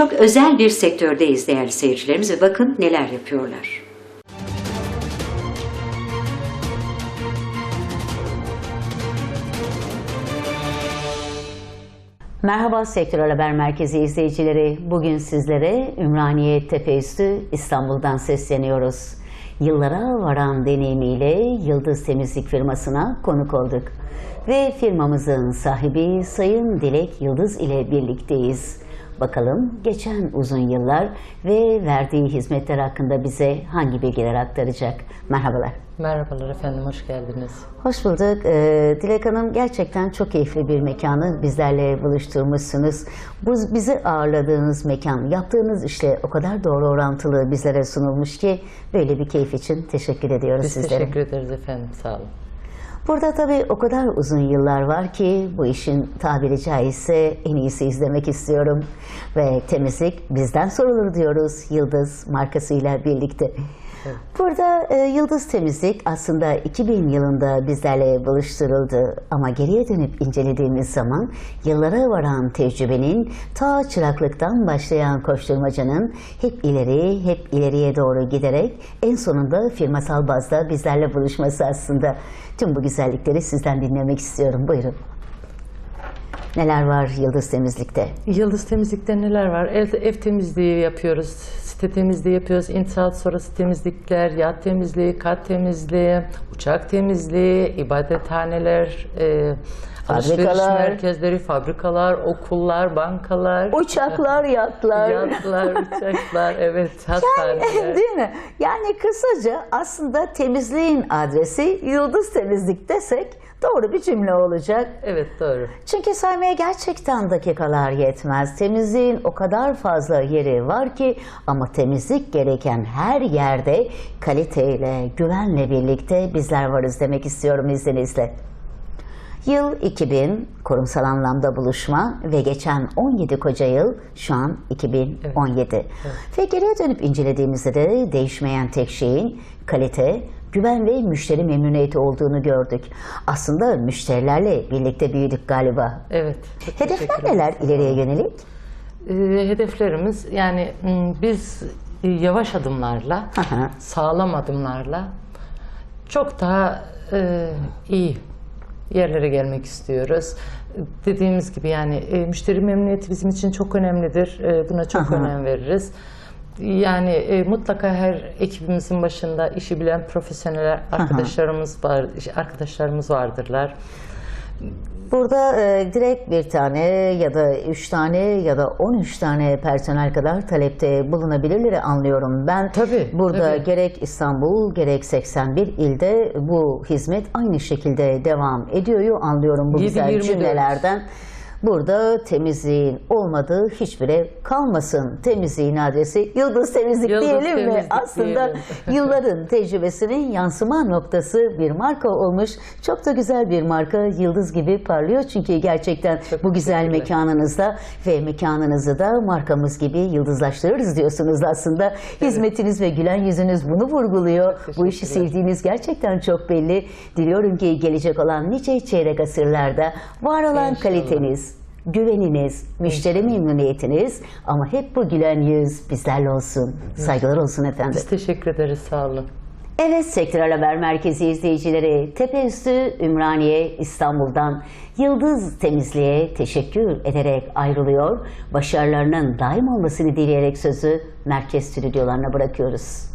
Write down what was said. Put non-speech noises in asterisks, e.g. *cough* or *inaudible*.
Çok özel bir sektördeyiz değerli seyircilerimiz ve bakın neler yapıyorlar. Merhaba Sektörel Haber Merkezi izleyicileri. Bugün sizlere Ümraniye Tepeüstü İstanbul'dan sesleniyoruz. Yıllara varan deneyimiyle Yıldız Temizlik firmasına konuk olduk. Ve firmamızın sahibi Sayın Dilek Yıldız ile birlikteyiz. Bakalım geçen uzun yıllar ve verdiği hizmetler hakkında bize hangi bilgiler aktaracak? Merhabalar. Merhabalar efendim, hoş geldiniz. Hoş bulduk. Ee, Dilek Hanım gerçekten çok keyifli bir mekanı bizlerle buluşturmuşsunuz. Bu bizi ağırladığınız mekan, yaptığınız işle o kadar doğru orantılı bizlere sunulmuş ki böyle bir keyif için teşekkür ediyoruz Biz sizlere. teşekkür ederiz efendim, sağ olun. Burada tabii o kadar uzun yıllar var ki bu işin tabiri caizse en iyisi izlemek istiyorum. Ve temizlik bizden sorulur diyoruz Yıldız markasıyla birlikte. Burada e, Yıldız Temizlik aslında 2000 yılında bizlerle buluşturuldu ama geriye dönüp incelediğimiz zaman yıllara varan tecrübenin ta çıraklıktan başlayan koşturmacanın hep ileri hep ileriye doğru giderek en sonunda firmasal bazda bizlerle buluşması aslında. Tüm bu güzellikleri sizden dinlemek istiyorum. Buyurun. Neler var Yıldız Temizlik'te? Yıldız temizlikte neler var? Ev, ev temizliği yapıyoruz, site temizliği yapıyoruz, inşaat sonrası temizlikler, yat temizliği, kat temizliği, uçak temizliği, ibadethaneler, e, alışveriş Fabrikalar. merkezleri, fabrikalar, okullar, bankalar, Uçaklar, yatlar. yatlar, *laughs* uçaklar, evet, hastaneler. *laughs* Değil mi? Yani kısaca aslında temizliğin adresi Yıldız Temizlik desek doğru bir cümle olacak. Evet, doğru. Çünkü saymaya gerçekten dakikalar yetmez. Temizliğin o kadar fazla yeri var ki ama temizlik gereken her yerde kaliteyle, güvenle birlikte bizler varız demek istiyorum izninizle. Yıl 2000 kurumsal anlamda buluşma ve geçen 17 koca yıl şu an 2017. Ve geriye dönüp incelediğimizde de değişmeyen tek şeyin kalite, güven ve müşteri memnuniyeti olduğunu gördük. Aslında müşterilerle birlikte büyüdük galiba. Evet. Hedefler neler ileriye yönelik? Ee, hedeflerimiz yani biz yavaş adımlarla, sağlam adımlarla çok daha e, iyi yerlere gelmek istiyoruz. Dediğimiz gibi yani e, müşteri memnuniyeti bizim için çok önemlidir. E, buna çok hı. önem veririz. Yani e, mutlaka her ekibimizin başında işi bilen profesyonel arkadaşlarımız var, arkadaşlarımız vardırlar. Burada e, direkt bir tane ya da üç tane ya da on üç tane personel kadar talepte bulunabilirleri anlıyorum. Ben Tabii, burada tabii. gerek İstanbul gerek 81 ilde bu hizmet aynı şekilde devam ediyor anlıyorum bu 7-24. güzel cümlelerden. Burada temizliğin olmadığı hiçbir ev kalmasın. Temizliğin adresi Yıldız Temizlik Yıldız diyelim mi? Temizlik Aslında diyelim. *laughs* yılların tecrübesinin yansıma noktası bir marka olmuş. Çok da güzel bir marka. Yıldız gibi parlıyor çünkü gerçekten Çok bu güzel mekanınızda ve mekanınızı da markamız gibi yıldızlaştırırız diyorsunuz aslında. Hizmetiniz ve gülen yüzünüz bunu vurguluyor. Bu işi sevdiğiniz gerçekten çok belli. Diliyorum ki gelecek olan nice çeyrek asırlarda var olan İnşallah. kaliteniz, güveniniz, müşteri memnuniyetiniz ama hep bu gülen yüz bizlerle olsun. Saygılar olsun efendim. Biz teşekkür ederiz, sağ olun. Evet Sektörel Haber Merkezi izleyicileri Tepeüstü Ümraniye İstanbul'dan Yıldız Temizliğe teşekkür ederek ayrılıyor. Başarılarının daim olmasını dileyerek sözü merkez stüdyolarına bırakıyoruz.